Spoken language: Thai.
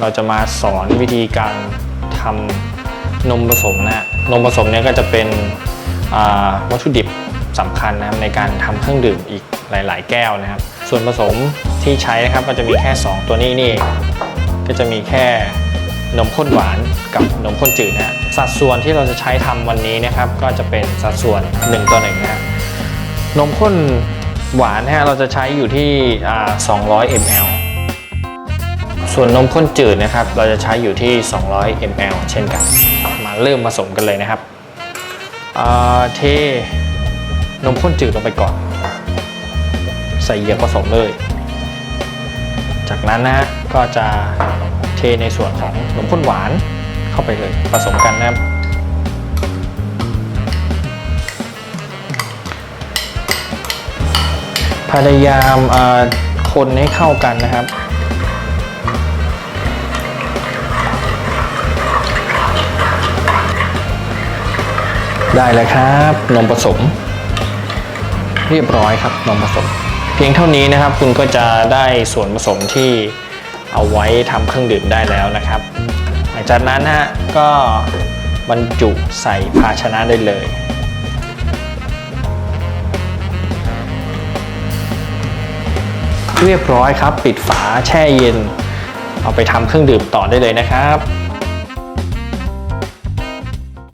เราจะมาสอนวิธีการทำนมผสมนะนมผสมเนี่ยก็จะเป็นวัตถุดิบสำคัญนะครับในการทำเครื่องดื่มอีกหลาย ๆ แก้วนะครับ ส่วนผสมที่ใช้นะครับก็จะมีแค่ 2 ตัวนี้นี่ก็จะมีแค่นมข้นหวานกับนมข้นจืดนะสัดส่วนที่เราจะใช้ทำวันนี้นะครับ ก็จะเป็นสัดส่วน 1 ต่อ1นะฮะนมข้นหวานนะฮะเราจะใช้อยู่ที่อ่า200 ml ส่วนนมข้นจืดนะครับ เราจะใช้อยู่ที่ 200 ml เช่นกัน มาเริ่มผสมกันเลยนะครับเทนมข้นจืดลงไปก่อน ใส่เหยือกผสมเลย จากนั้นนะก็จะเทในส่วนของนมข้นหวานเข้าไปเลยผสมกันนะครับพยายามคนให้เข้ากันนะครับ ได้แล้วครับนมผสม เรียบร้อยครับนมผสม เพียงเท่านี้นะครับ คุณก็จะได้ส่วนผสมที่เอาไว้ทำเครื่องดื่มได้แล้วนะครับ หลังจากนั้นฮะก็บรรจุใส่ภาชนะได้เลยเรียบร้อยครับ ปิดฝาแช่เย็น เอาไปทำเครื่องดื่มต่อได้เลยนะครับ